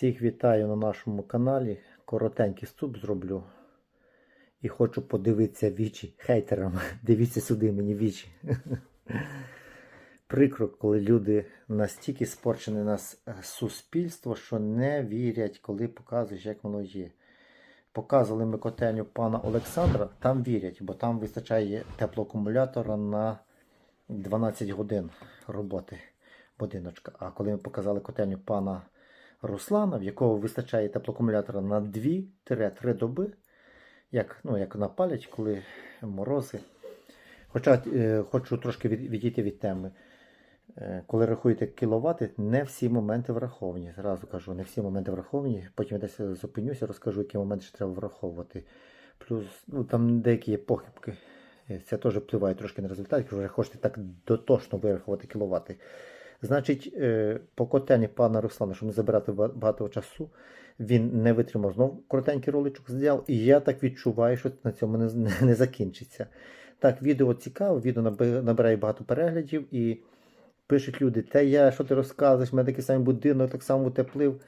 Всіх вітаю на нашому каналі. Коротенький вступ зроблю. І хочу подивитися вічі хейтерам. Дивіться сюди мені вічі. Прикро, коли люди настільки спорчені нас суспільство, що не вірять, коли показуєш, як воно є. Показували ми котельню пана Олександра, там вірять, бо там вистачає теплоакумулятора на 12 годин роботи будиночка. А коли ми показали котельню пана Руслана, в якого вистачає теплоакумулятора на 2-3 доби, як, ну, як напалять, коли морози. Хоча е, хочу трошки від, відійти від теми. Е, коли рахуєте кіловати, не всі моменти враховані. Зразу кажу, не всі моменти враховані. Потім я десь зупинюся, розкажу, які моменти ще треба враховувати. Плюс ну, там деякі є похибки. Це теж впливає трошки на результат, якщо вже хочете так дотошно вирахувати кіловати. Значить, е, по котельні пана Руслана, щоб не забирати багато часу, він не витримав знов коротенький роличок зняв, і я так відчуваю, що на цьому не, не, не закінчиться. Так, відео цікаве, відео набирає багато переглядів і пишуть люди, те я, що ти розказуєш, в мене такий самий будинок, так само утеплив.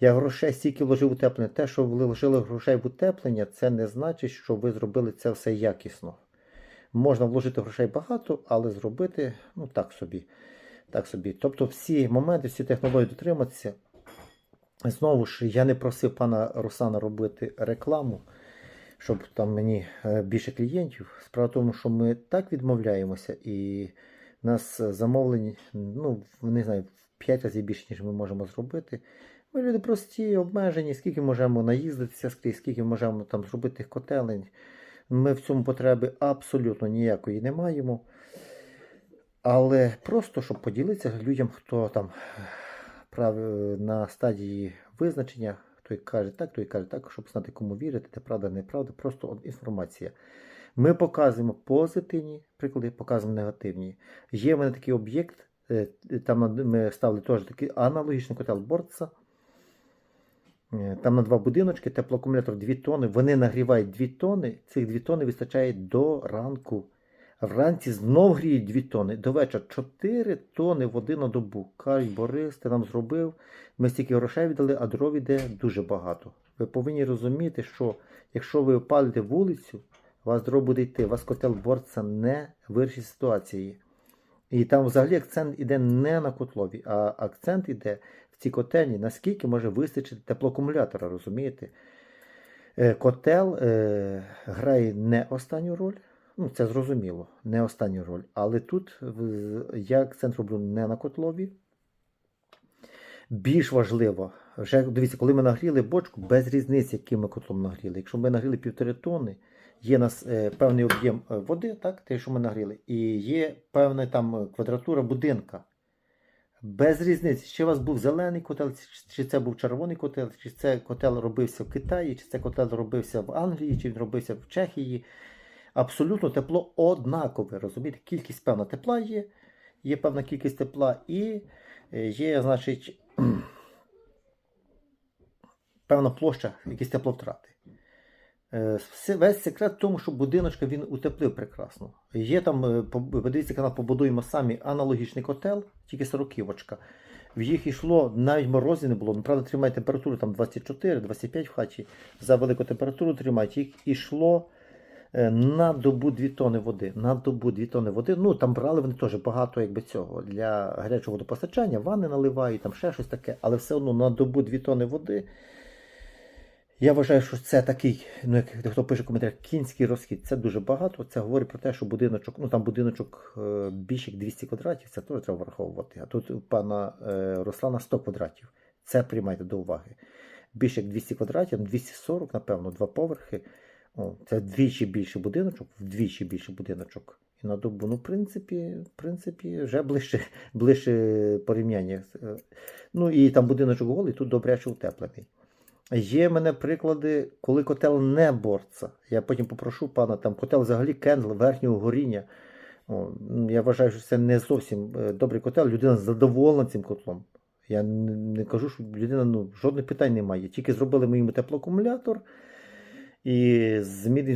Я грошей стільки вложив утеплення. Те, що ви вложили грошей в утеплення, це не значить, що ви зробили це все якісно. Можна вложити грошей багато, але зробити ну так собі. Так собі. Тобто всі моменти, всі технології дотриматися. Знову ж, я не просив пана Руслана робити рекламу, щоб там мені е, більше клієнтів. Справа в тому, що ми так відмовляємося, і нас замовлень, ну, не знаю, в 5 разів більше, ніж ми можемо зробити. Ми люди прості, обмежені, скільки можемо наїздитися скрізь, скільки можемо там зробити котелень. Ми в цьому потреби абсолютно ніякої не маємо. Але просто, щоб поділитися людям, хто там на стадії визначення, той каже так, той каже так, щоб знати, кому вірити, де правда, неправда, просто інформація. Ми показуємо позитивні приклади, показуємо негативні. Є в мене такий об'єкт, е, там ми ставили теж такий аналогічний котел Борца. Е, Там на два будиночки, теплоакумулятор 2 тони. Вони нагрівають 2 тони. Цих 2 тони вистачає до ранку. Вранці знов гріють 2 тони. До вечора 4 тони води на добу. Кажуть, Борис, ти нам зробив. Ми стільки грошей віддали, а дров іде дуже багато. Ви повинні розуміти, що якщо ви опалите вулицю, вас дров буде йти, вас котел борца не вирішить ситуації. І там взагалі акцент іде не на котлові, а акцент іде в цій котельні, наскільки може вистачити теплоакумулятора, розумієте? Е, Котел е, грає не останню роль, ну це зрозуміло, не останню роль. Але тут я акцент роблю не на котлові. Більш важливо, вже дивіться, коли ми нагріли бочку, без різниці, яким ми котлом нагріли. Якщо ми нагріли півтори тонни, є у нас е, певний об'єм е, води, так, те, що ми нагріли, і є певна там квадратура будинка. Без різниці, чи у вас був зелений котел, чи це був червоний котел, чи це котел робився в Китаї, чи це котел робився в Англії, чи він робився в Чехії. Абсолютно тепло однакове. Розумієте, кількість певна тепла є, є певна кількість тепла і е, є, значить, певна площа, якісь тепловтрати. Е, Весь секрет в тому, що будиночка він утеплив прекрасно. Є там, е, подивіться канал, побудуємо самі аналогічний котел, тільки 40-очка. В їх йшло навіть морозів не було. Ну, правда, тримає температуру там 24-25 в хаті. За велику температуру тримають. Їх йшло на добу 2 тони води. На добу 2 тони води. Ну там брали вони теж багато якби цього для гарячого водопостачання, ванни наливають, там ще щось таке, але все одно на добу 2 тони води. Я вважаю, що це такий, ну як хто пише в коментарях, кінський розхід. Це дуже багато. Це говорить про те, що будиночок, ну там будиночок е, більше як 200 квадратів, це теж треба враховувати. А тут у пана е, Руслана 100 квадратів. Це приймайте до уваги. Більше як 200 квадратів, 240, напевно, два поверхи. Це вдвічі більший будиночок, вдвічі більший будиночок. І на добу, ну, в принципі, в принципі, вже ближче, ближче порівняння. Е, Ну і там будиночок голий, тут добряче утеплений. Є в мене приклади, коли котел не борца. Я потім попрошу пана, там котел взагалі кендл верхнього горіння. О, я вважаю, що це не зовсім е, добрий котел. Людина задоволена цим котлом. Я не кажу, що людина ну, жодних питань немає. Тільки зробили ми йому теплоакумулятор. І з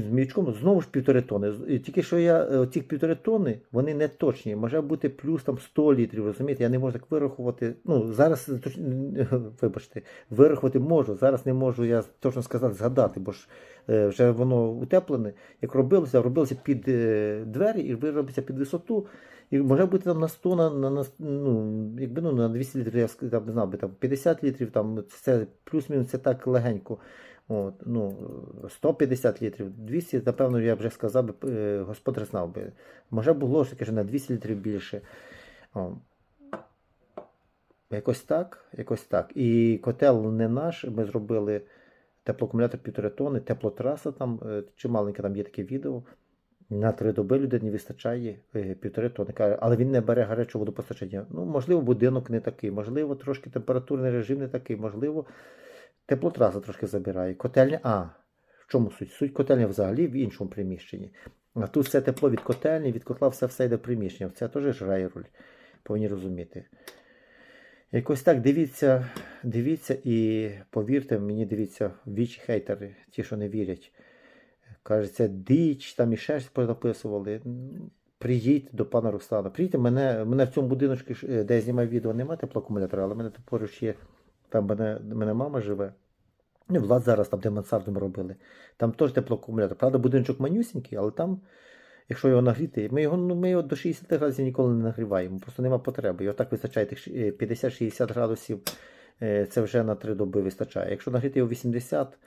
зміючком знову ж півтори тони. І тільки що я е, ці півтори тони, вони не точні. Може бути плюс там 100 літрів, розумієте? Я не можу так вирахувати. Ну, зараз, точ- вибачте, вирахувати можу. Зараз не можу я точно сказати, згадати, бо ж е, вже воно утеплене. Як робилося, робилося під е, двері і робиться під висоту. І може бути там на 100, на, на, на ну, якби ну, на 200 літрів, я там, не знав би, там 50 літрів, там це плюс-мінус це так легенько. От, ну, 150 літрів, 200, напевно, я вже сказав е, господар знав би. Може було ж таки, що на 200 літрів більше. О. Якось так, якось так. І котел не наш. Ми зробили теплоакумулятор півтори тонни, теплотраса там, е, чималеньке там є таке відео. На три доби людині вистачає е, півтори тонни. Каже, але він не бере гарячого водопостачання. Ну, можливо, будинок не такий, можливо, трошки температурний режим не такий, можливо, теплотраса трошки забирає. Котельня, а, в чому суть? Суть котельня взагалі в іншому приміщенні. А тут все тепло від котельні, від котла все, все йде в приміщення. Це теж грає роль, повинні розуміти. Якось так дивіться, дивіться і повірте мені, дивіться, вічі хейтери, ті, що не вірять. Кажеться, діч, там і ще щось понаписували. М, Приїдьте до пана Руслана. Приїдьте, мене, мене в цьому будиночку, е, де я знімаю відео, немає теплоакумулятора, але мене поруч є. Там мене, мене мама живе. Ну, Влад зараз там, де мансарду робили. Там теж теплоакумулятор. Правда, будиночок манюсінький, але там, якщо його нагріти, ми його, ну, ми його до 60 градусів ніколи не нагріваємо. Просто нема потреби. Його так вистачає тих ші- е, 50-60 градусів. е, Це вже на 3 доби вистачає. Якщо нагріти його 80,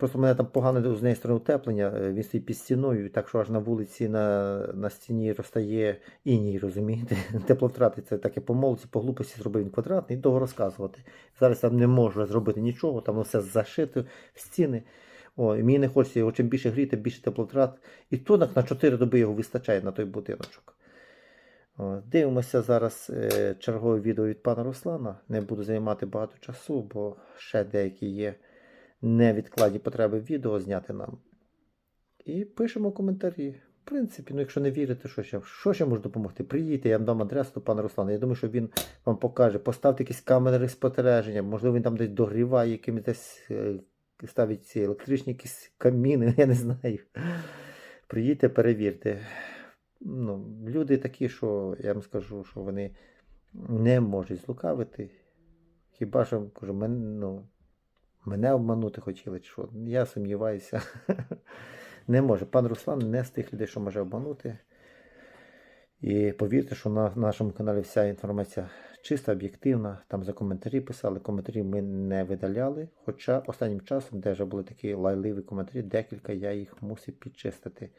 просто в мене там погане з неї сторони утеплення, е, він стоїть під стіною, так що аж на вулиці на, на стіні розтає іній, розумієте? Тепловтрати це таке по молодці, по глупості зробив він квадратний, довго розказувати. Зараз я не можу зробити нічого, там все зашито в стіни. О, і мені не хочеться його чим більше гріти, більше теплотрат. І то на- на 4 доби його вистачає на той будиночок. О, Дивимося зараз е, чергове відео від пана Руслана. Не буду займати багато часу, бо ще деякі є невідкладні потреби відео зняти нам. І пишемо коментарі. В принципі, ну якщо не вірите, що ще, що ще можу допомогти? Приїдьте, я вам дам адресу до пана Руслана. Я думаю, що він вам покаже. Поставте якісь камери спостереження, можливо, він там десь догріває, якимось десь е, ставить ці електричні якісь каміни, я не знаю. Приїдьте, перевірте. Ну, люди такі, що я вам скажу, що вони не можуть злукавити. Хіба що кажу, ну, мене обманути хотіли, чи що? Я сумніваюся. Не може. Пан Руслан не з тих людей, що може обманути. І повірте, що на нашому каналі вся інформація чиста, об'єктивна. Там за коментарі писали. Коментарі ми не видаляли. Хоча останнім часом, де вже були такі лайливі коментарі, декілька я їх мусив підчистити.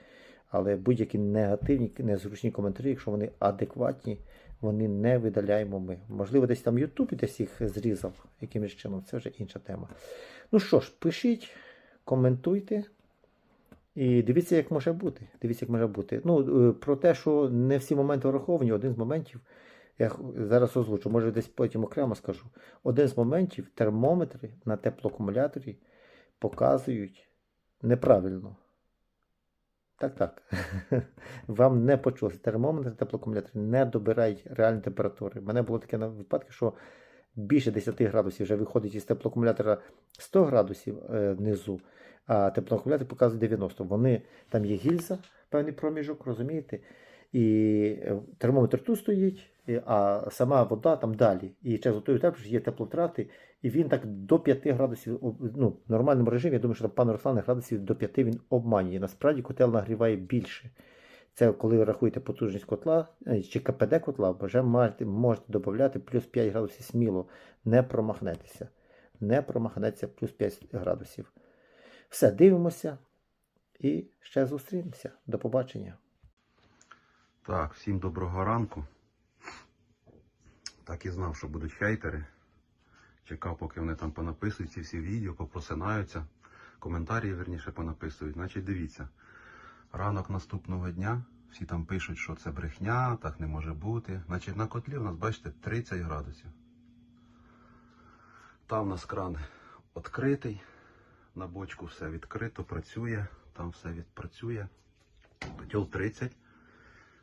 Але будь-які негативні, незручні коментарі, якщо вони адекватні, вони не видаляємо ми. Можливо, десь там Ютуб десь їх зрізав якимось чином, це вже інша тема. Ну що ж, пишіть, коментуйте. І дивіться, як може бути. Дивіться, як може бути. Ну, е, про те, що не всі моменти враховані, один з моментів, я зараз озвучу, може десь потім окремо скажу. Один з моментів термометри на теплоакумуляторі показують неправильно. Так, так. Вам не почулося. термометр, теплокумулятор не добирають реальної температури. У мене було таке на випадки, що більше 10 градусів вже виходить із теплоакумулятора 100 градусів е, внизу, а теплоакумулятор показує 90. Вони, там є гільза, певний проміжок, розумієте? І е, термометр тут стоїть, а сама вода там далі. І через той тепло є теплотрати, і він так до 5 градусів, ну, в нормальному режимі, я думаю, що там пан Руслан градусів до 5 він обманює. Насправді котел нагріває більше. Це коли ви рахуєте потужність котла е, чи КПД котла, вже можете, можете додати плюс 5 градусів сміло. Не промахнетеся. Не промахнеться плюс 5 градусів. Все, дивимося і ще зустрінемося. До побачення. Так, всім доброго ранку. Так і знав, що будуть хейтери. Чекав, поки вони там понаписують ці всі відео, попросинаються. Коментарі, верніше, понаписують. Значить, дивіться. Ранок наступного дня всі там пишуть, що це брехня, так не може бути. Значить, на котлі у нас, бачите, 30 градусів. Там у нас кран відкритий. На бочку все відкрито, працює. Там все відпрацює. Котел 30.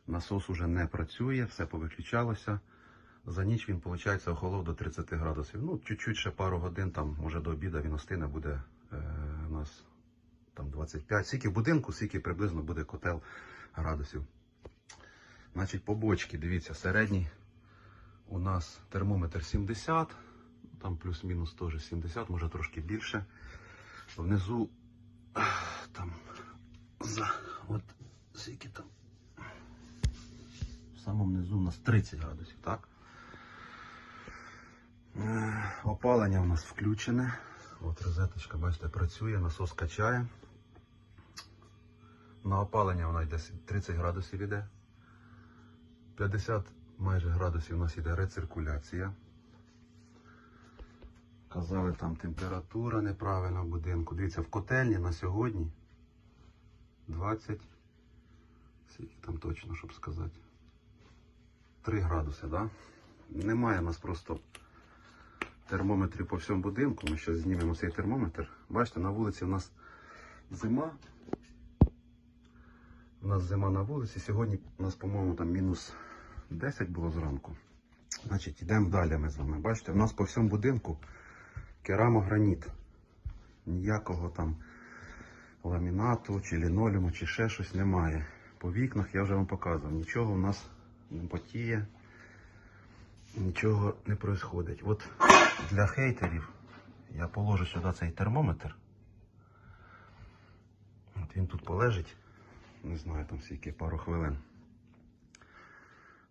Насос уже не працює, все повиключалося. За ніч він, виходить, охолов до 30 градусів. Ну, чуть-чуть ще пару годин, там, може до обіду він остине, буде е, у нас там 25. Скільки в будинку, скільки приблизно буде котел градусів. Значить, по бочці, дивіться, середній у нас термометр 70, там плюс-мінус теж 70, може трошки більше. Внизу там за от скільки там. В самому низу у нас 30 градусів, так? Е, Опалення у нас включене. От розеточка, бачите, працює, насос качає. На опалення вона йде 30 градусів іде. 50 майже градусів у нас іде рециркуляція. Казали, там температура неправильна в будинку. Дивіться, в котельні на сьогодні 20. Скільки там точно, щоб сказати. 3 градуси, так? Да? Немає у нас просто термометрів по всьому будинку. Ми зараз знімемо цей термометр. Бачите, на вулиці у нас зима. У нас зима на вулиці. Сьогодні у нас, по-моєму, там мінус 10 було зранку. Значить, йдемо далі ми з вами. Бачите, у нас по всьому будинку керамограніт. Ніякого там ламінату, чи лінолеуму, чи ще щось немає. По вікнах я вже вам показував. Нічого у нас не потіє, нічого не происходить. От для хейтерів я положу сюди цей термометр. От він тут полежить. Не знаю, там скільки пару хвилин.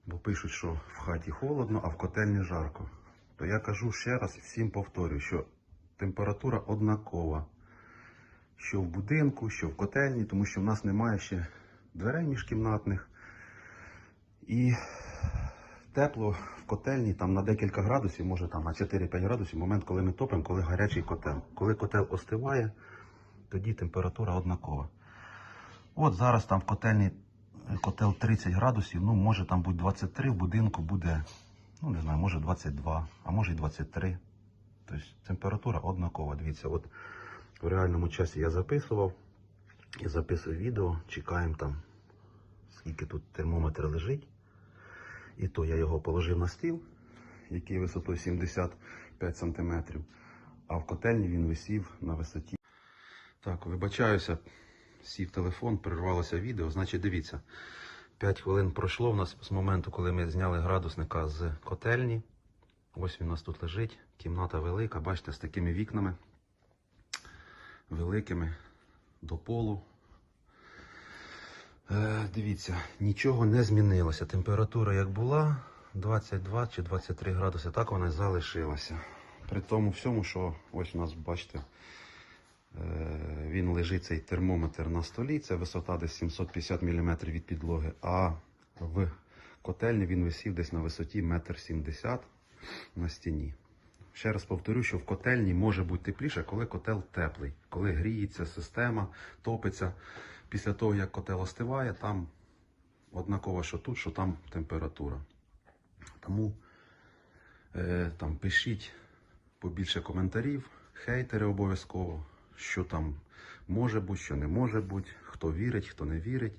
Бо пишуть, що в хаті холодно, а в котельні жарко. То я кажу ще раз всім повторюю, що температура однакова. Що в будинку, що в котельні, тому що в нас немає ще дверей міжкімнатних. І тепло в котельні там на декілька градусів, може там на 4-5 градусів, момент, коли ми топимо, коли гарячий котел. Коли котел остиває, тоді температура однакова. От зараз там в котельні котел 30 градусів, ну може там буде 23, в будинку буде, ну не знаю, може 22, а може і 23. Тобто температура однакова. Дивіться, от в реальному часі я записував. Я записую відео, чекаємо там, скільки тут термометр лежить. І то я його положив на стіл, який висотою 75 см, а в котельні він висів на висоті. Так, вибачаюся, сів телефон, перервалося відео. Значить, дивіться, 5 хвилин пройшло в нас з моменту, коли ми зняли градусника з котельні. Ось він у нас тут лежить. Кімната велика, бачите, з такими вікнами великими до полу. Е, дивіться, нічого не змінилося. Температура як була 22 чи 23 градуси, так вона і залишилася. При тому всьому, що ось у нас, бачите, е, він лежить цей термометр на столі, це висота десь 750 мм від підлоги, а в котельні він висів десь на висоті 1,70 м на стіні. Ще раз повторю, що в котельні може бути тепліше, коли котел теплий, коли гріється система, топиться. Після того, як котел остиває, там однаково, що тут, що там температура. Тому е, там пишіть побільше коментарів, хейтери обов'язково, що там може бути, що не може бути, хто вірить, хто не вірить.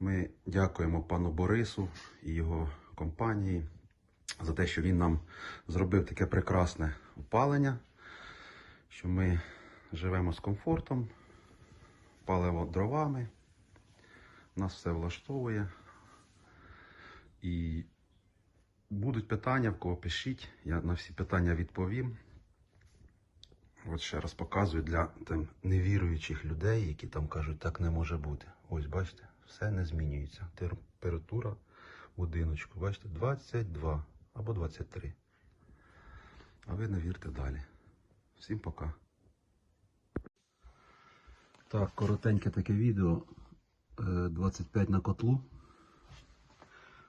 Ми дякуємо пану Борису і його компанії за те, що він нам зробив таке прекрасне опалення, що ми живемо з комфортом, палимо дровами, нас все влаштовує. І будуть питання, в кого пишіть, я на всі питання відповім. От ще раз показую для там, невіруючих людей, які там кажуть, так не може бути. Ось бачите, все не змінюється. Температура будиночку, бачите, 22 або 23. А ви не вірте далі. Всім пока. Так, коротеньке таке відео. Е, 25 на котлу.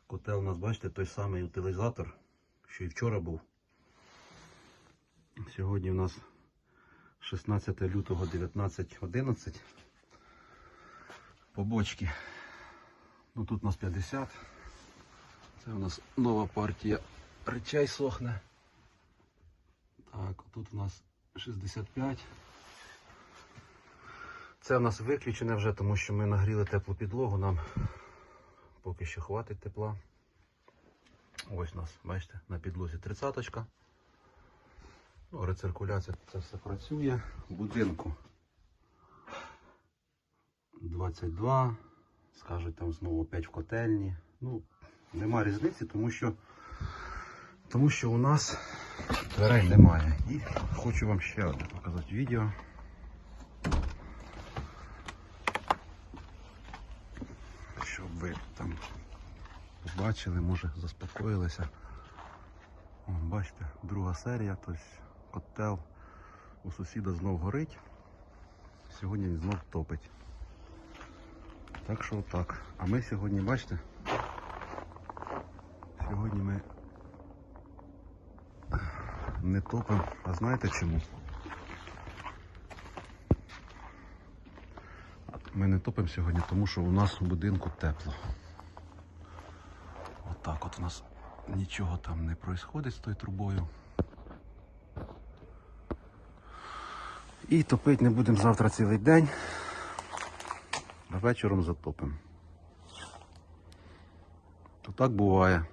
Котел у нас, бачите, той самий утилізатор, що і вчора був. Сьогодні у нас 16 лютого 19.11. Побочки. Ну тут у нас 50. Це у нас нова партія речей сохне. Так, тут у нас 65. Це у нас виключене вже, тому що ми нагріли теплу підлогу, нам поки що хватить тепла. Ось у нас, бачите, на підлозі 30 -очка. Ну, рециркуляція це все працює. В будинку 22, скажуть там знову 5 в котельні. Ну, нема різниці, тому що, тому що у нас дверей немає. І хочу вам ще одне показати відео. Щоб ви там побачили, може заспокоїлися. О, бачите, друга серія, тобто котел у сусіда знов горить. Сьогодні він знов топить. Так що так. А ми сьогодні, бачите, сьогодні ми не топимо. А знаєте чому? Ми не топимо сьогодні, тому що у нас у будинку тепло. Отак от у нас нічого там не відбувається з тою трубою. І топити не будемо завтра цілий день. А вечором затопимо. То так буває.